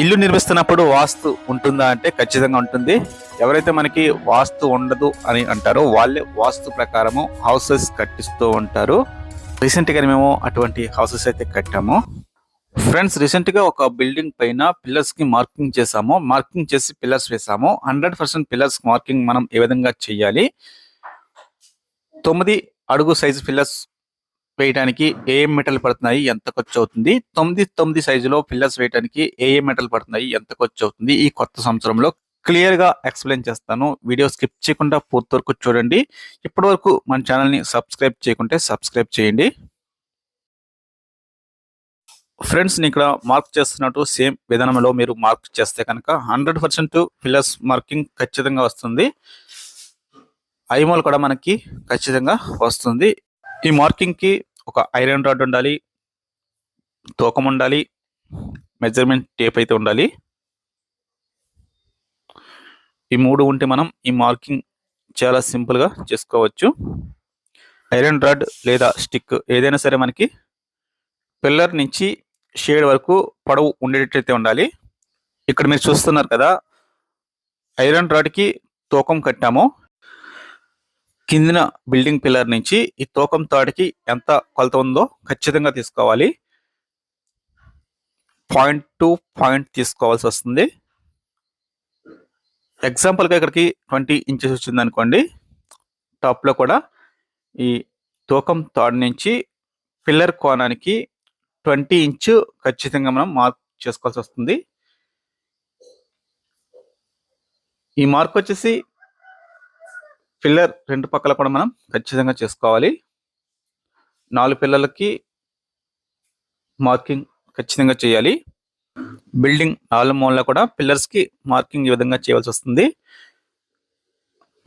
ఇల్లు నిర్మిస్తున్నప్పుడు వాస్తు ఉంటుందా అంటే ఖచ్చితంగా ఉంటుంది. ఎవరైతే మనకి వాస్తు ఉండదు అని అంటారో వాళ్ళే వాస్తు ప్రకారము హౌసెస్ కట్టిస్తూ ఉంటారు. రీసెంట్గా మేము అటువంటి హౌసెస్ అయితే కట్టాము. ఫ్రెండ్స్ రీసెంట్గా ఒక బిల్డింగ్ పైన పిల్లర్స్కి మార్కింగ్ చేసాము మార్కింగ్ చేసి పిల్లర్స్ వేసాము హండ్రెడ్ పర్సెంట్ పిల్లర్స్ మార్కింగ్ మనం ఏ విధంగా చేయాలి? తొమ్మిది అడుగు సైజు పిల్లర్స్ వేయడానికి ఏ మెటల్ పడుతున్నాయి ఎంత ఖర్చు అవుతుంది తొమ్మిది తొమ్మిది సైజులో పిల్లర్స్ వేయడానికి ఏ ఏ మెటల్ పడుతున్నాయి ఎంత ఖర్చు అవుతుంది ఈ కొత్త సంవత్సరంలో క్లియర్గా ఎక్స్ప్లెయిన్ చేస్తాను. వీడియో స్కిప్ చేయకుండా పూర్తి వరకు చూడండి. ఇప్పటి వరకు మన ఛానల్ని సబ్స్క్రైబ్ చేయకుంటే సబ్స్క్రైబ్ చేయండి. ఫ్రెండ్స్ నేను ఇక్కడ మార్క్ చేస్తున్నట్టు సేమ్ విధానంలో మీరు మార్క్ చేస్తే కనుక హండ్రెడ్ పర్సెంట్ పిల్లర్స్ మార్కింగ్ ఖచ్చితంగా వస్తుంది. ఐమోల్ కూడా మనకి ఖచ్చితంగా వస్తుంది. ఈ మార్కింగ్కి ఒక ఐరన్ రాడ్ ఉండాలి తూకం ఉండాలి మెజర్మెంట్ టేప్ అయితే ఉండాలి. ఈ మూడు ఉంటే మనం ఈ మార్కింగ్ చాలా సింపుల్గా చేసుకోవచ్చు. ఐరన్ రాడ్ లేదా స్టిక్ ఏదైనా సరే మనకి పిల్లర్ నుంచి షేడ్ వరకు పొడవు ఉండేటట్టయితే ఉండాలి. ఇక్కడ మీరు చూస్తున్నారు కదా ఐరన్ రాడ్కి తూకం కట్టాము. కిందిన బిల్డింగ్ పిల్లర్ నుంచి ఈ తూకం తాడికి ఎంత కొలత ఉందో ఖచ్చితంగా తీసుకోవాలి. పాయింట్ టు పాయింట్ తీసుకోవాల్సి వస్తుంది. ఎగ్జాంపుల్గా ఇక్కడికి ట్వంటీ ఇంచెస్ వచ్చింది అనుకోండి టాప్లో కూడా ఈ తూకం తాడు నుంచి పిల్లర్ కోణానికి ట్వంటీ ఇంచు ఖచ్చితంగా మనం మార్క్ చేసుకోవాల్సి వస్తుంది. ఈ మార్క్ వచ్చేసి పిల్లర్ రెండు పక్కల కూడా మనం ఖచ్చితంగా చేసుకోవాలి. నాలుగు పిల్లలకి మార్కింగ్ ఖచ్చితంగా చేయాలి. బిల్డింగ్ నాలుగు మూలలో కూడా పిల్లర్స్కి మార్కింగ్ ఈ విధంగా చేయవలసి వస్తుంది.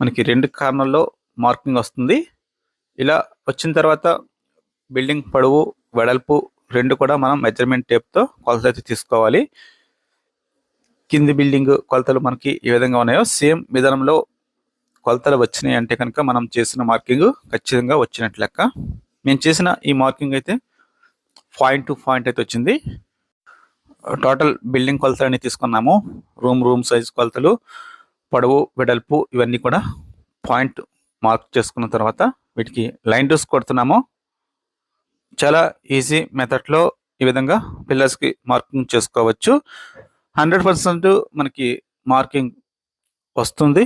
మనకి రెండు కార్నర్లో మార్కింగ్ వస్తుంది. ఇలా వచ్చిన తర్వాత బిల్డింగ్ పొడవు వెడల్పు రెండు కూడా మనం మెజర్మెంట్ టేప్తో కొలతలు అయితే తీసుకోవాలి. కింది బిల్డింగ్ కొలతలు మనకి ఏ విధంగా ఉన్నాయో సేమ్ విధానంలో కొలతలు వచ్చినాయి అంటే కనుక మనం చేసిన మార్కింగ్ ఖచ్చితంగా వచ్చినట్లు లెక్క. మేము చేసిన ఈ మార్కింగ్ అయితే పాయింట్ టు పాయింట్ అయితే వచ్చింది. టోటల్ బిల్డింగ్ కొలతలన్నీ తీసుకున్నాము. రూమ్ రూమ్ సైజ్ కొలతలు పొడవు వెడల్పు ఇవన్నీ కూడా పాయింట్ మార్క్ చేసుకున్న తర్వాత వీటికి లైన్ డోస్ కొడుతున్నాము. చాలా ఈజీ మెథడ్లో ఈ విధంగా పిల్లర్స్కి మార్కింగ్ చేసుకోవచ్చు. హండ్రెడ్ పర్సెంట్ మనకి మార్కింగ్ వస్తుంది.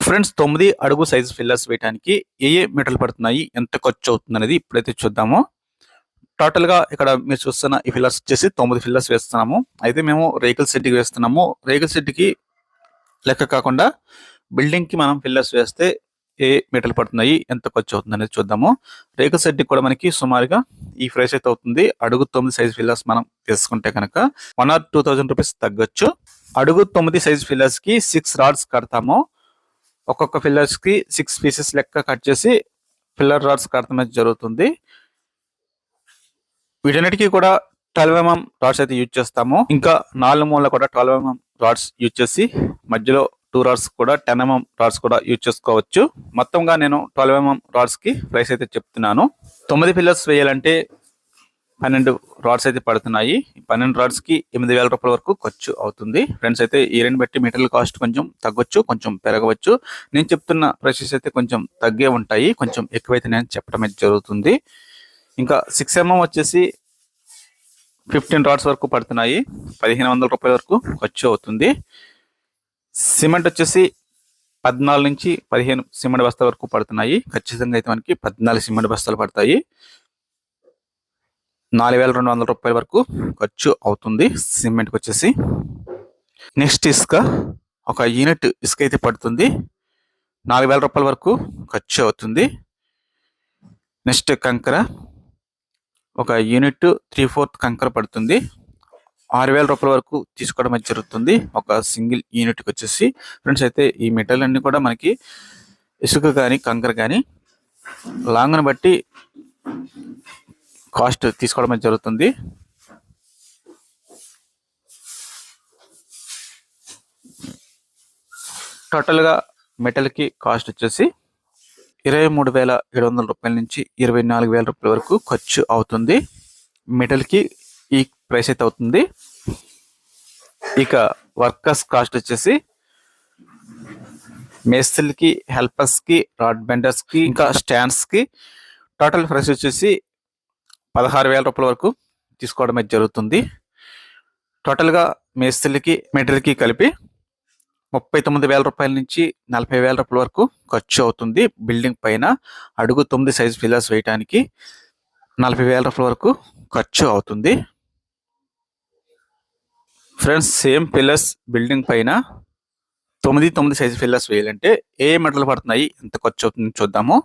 ఫ్రెండ్స్ తొమ్మిది అడుగు సైజు ఫిల్లర్స్ వేయడానికి ఏ ఏ మెటల్ పడుతున్నాయి ఎంత ఖర్చు అవుతుంది అనేది ఇప్పుడైతే చూద్దాము. టోటల్గా ఇక్కడ మీరు చూస్తున్న ఈ ఫిల్లర్స్ వచ్చేసి తొమ్మిది ఫిల్లర్స్ వేస్తున్నాము. అయితే మేము రేకుల సెట్కి వేస్తున్నాము. రేకుల సెట్కి లెక్క కాకుండా బిల్డింగ్కి మనం ఫిల్లర్స్ వేస్తే ఏ మెటల్ పడుతున్నాయి ఎంత ఖర్చు అవుతుంది అనేది చూద్దాము. రేకుల సెట్కి కూడా మనకి సుమారుగా ఈ ప్రైస్ అయితే అవుతుంది. అడుగు తొమ్మిది సైజు ఫిల్లర్స్ మనం తీసుకుంటే కనుక one or two thousand rupees తగ్గొచ్చు. అడుగు తొమ్మిది సైజు ఫిల్లర్స్కి సిక్స్ రాడ్స్ కడతాము. ఒక్కొక్క పిల్లర్స్కి సిక్స్ పీసెస్ లెక్క కట్ చేసి పిల్లర్ రాడ్స్ కడతాం జరుగుతుంది. వీటన్నిటికీ కూడా ట్వెల్వ్ ఎంఎం రాడ్స్ అయితే యూజ్ చేస్తాము. ఇంకా నాలుగు మూల కూడా ట్వెల్వ్ ఎంఎం రాడ్స్ యూజ్ చేసి మధ్యలో టూ రాడ్స్ కూడా టెన్ ఎంఎం రాడ్స్ కూడా యూజ్ చేసుకోవచ్చు. మొత్తంగా నేను ట్వెల్వ్ ఎంఎం రాడ్స్కి ప్రైస్ అయితే చెప్తున్నాను. తొమ్మిది పిల్లర్స్ వేయాలంటే పన్నెండు రాడ్స్ అయితే పడుతున్నాయి. పన్నెండు రాడ్స్కి ఎనిమిది వేల రూపాయల వరకు ఖర్చు అవుతుంది. ఫ్రెండ్స్ అయితే ఈ రెండు బట్టి మెటీరియల్ కాస్ట్ కొంచెం తగ్గొచ్చు కొంచెం పెరగవచ్చు. నేను చెప్తున్న ప్రైసెస్ అయితే కొంచెం తగ్గే ఉంటాయి. కొంచెం ఎక్కువైతే నేను చెప్పడం అయితే జరుగుతుంది. ఇంకా సిక్స్ ఎంఎం వచ్చేసి ఫిఫ్టీన్ రాడ్స్ వరకు పడుతున్నాయి. పదిహేను వందల రూపాయల వరకు ఖర్చు అవుతుంది. సిమెంట్ వచ్చేసి పద్నాలుగు నుంచి పదిహేను సిమెంట్ బస్తాల వరకు పడుతున్నాయి. ఖచ్చితంగా అయితే మనకి పద్నాలుగు సిమెంట్ బస్తాలు పడతాయి. నాలుగు వేల రెండు వందల రూపాయల వరకు ఖర్చు అవుతుంది. సిమెంట్కి వచ్చేసి నెక్స్ట్ ఇసుక ఒక యూనిట్ ఇసుక అయితే పడుతుంది. నాలుగు వేల రూపాయల వరకు ఖర్చు అవుతుంది. నెక్స్ట్ కంకర ఒక యూనిట్ త్రీ ఫోర్త్ కంకర పడుతుంది. ఆరు వేల రూపాయల వరకు తీసుకోవడం అయితే జరుగుతుంది. ఒక సింగిల్ యూనిట్కి వచ్చేసి ఫ్రెండ్స్ అయితే ఈ మెటీరియల్ అన్నీ కూడా మనకి ఇసుక కానీ కంకర కానీ లాంగ్ని బట్టి కాస్ట్ తీసుకోవడం జరుగుతుంది. టోటల్గా మెటల్కి కాస్ట్ వచ్చేసి ఇరవై మూడు వేల ఏడు వందల రూపాయల నుంచి ఇరవై నాలుగు వేల రూపాయల వరకు ఖర్చు అవుతుంది. మెటల్కి ఈ ప్రైస్ అయితే అవుతుంది. ఇక వర్కర్స్ కాస్ట్ వచ్చేసి మేస్త్రికి హెల్పర్స్కి రాడ్ బెండర్స్కి ఇంకా స్టాండ్స్కి టోటల్ ప్రైస్ వచ్చేసి పదహారు వేల రూపాయల వరకు తీసుకోవడం అయితే జరుగుతుంది టోటల్గా మేస్త్రికి మెటీరియల్కి కలిపి ముప్పై తొమ్మిది వేల రూపాయల నుంచి నలభై వేల రూపాయల వరకు ఖర్చు అవుతుంది. బిల్డింగ్ పైన అడుగు తొమ్మిది సైజ్ పిల్లర్స్ వేయడానికి నలభై వేల రూపాయల వరకు ఖర్చు అవుతుంది. ఫ్రెండ్స్ సేమ్ పిల్లర్స్ బిల్డింగ్ పైన తొమ్మిది తొమ్మిది సైజు పిల్లర్స్ వేయాలంటే ఏ మెటల్ పడుతున్నాయి ఎంత ఖర్చు అవుతుంది చూద్దాము.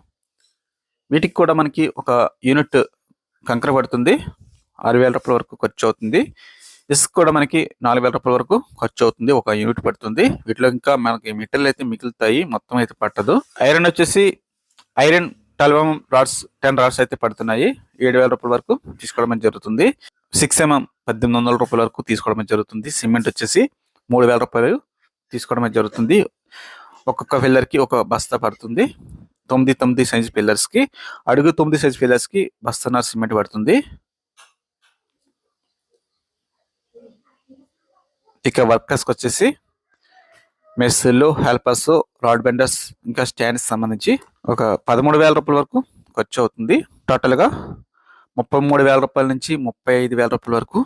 వీటికి కూడా మనకి ఒక యూనిట్ కంకర పడుతుంది. ఆరు వేల రూపాయల వరకు ఖర్చు అవుతుంది ఇసుక కూడా మనకి నాలుగు వేల రూపాయల వరకు ఖర్చు అవుతుంది ఒక యూనిట్ పడుతుంది. వీటిలో ఇంకా మనకి మెటీరియల్ అయితే మిగులుతాయి. మొత్తం అయితే పట్టదు. ఐరన్ వచ్చేసి iron twelve rods ten rods అయితే పడుతున్నాయి. ఏడు వేల రూపాయల వరకు తీసుకోవడం జరుగుతుంది. సిక్స్ ఎంఎం పద్దెనిమిది వందల రూపాయల వరకు తీసుకోవడం జరుగుతుంది. సిమెంట్ వచ్చేసి మూడు వేల రూపాయలు తీసుకోవడం జరుగుతుంది. ఒక్కొక్క ఫిల్లర్కి ఒక బస్తా పడుతుంది. తొమ్మిది తొమ్మిది సైజ్ పిల్లర్స్కి అడుగు తొమ్మిది సైజ్ పిల్లర్స్కి బస్తాన్నర సిమెంట్ పడుతుంది. ఇక వర్కర్స్ వచ్చేసి మెస్సులు హెల్పర్స్ రాడ్ బెండర్స్ ఇంకా స్టాండ్స్ సంబంధించి ఒక పదమూడు వేల రూపాయల వరకు ఖర్చు అవుతుంది. టోటల్గా ముప్పై మూడు వేల రూపాయల నుంచి ముప్పై ఐదు వేల రూపాయల వరకు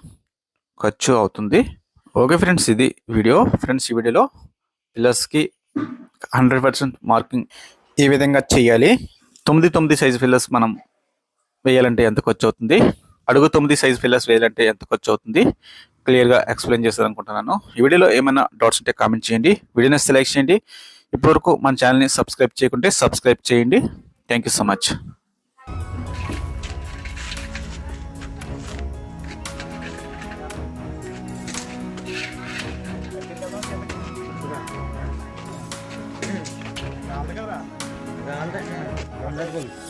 ఖర్చు అవుతుంది. ఓకే ఫ్రెండ్స్ ఇది వీడియో ఫ్రెండ్స్ ఈ వీడియోలో పిల్లర్స్కి హండ్రెడ్ పర్సెంట్ మార్కింగ్ ఈ విధంగా చేయాలి. తొమ్మిది తొమ్మిది సైజు ఫిల్లర్స్ మనం వేయాలంటే ఎంత ఖర్చు అవుతుంది అడుగు తొమ్మిది సైజు ఫిల్లర్స్ వేయాలంటే ఎంత ఖర్చు అవుతుంది క్లియర్గా ఎక్స్ప్లెయిన్ చేస్తాను అనుకుంటున్నాను ఈ వీడియోలో ఏమైనా డౌట్స్ ఉంటే కామెంట్ చేయండి. వీడియోని సెలెక్ట్ చేయండి. ఇప్పటివరకు మన ఛానల్ని సబ్స్క్రైబ్ చేయకుంటే సబ్స్క్రైబ్ చేయండి. Thank you so much Ganda. Wonderful.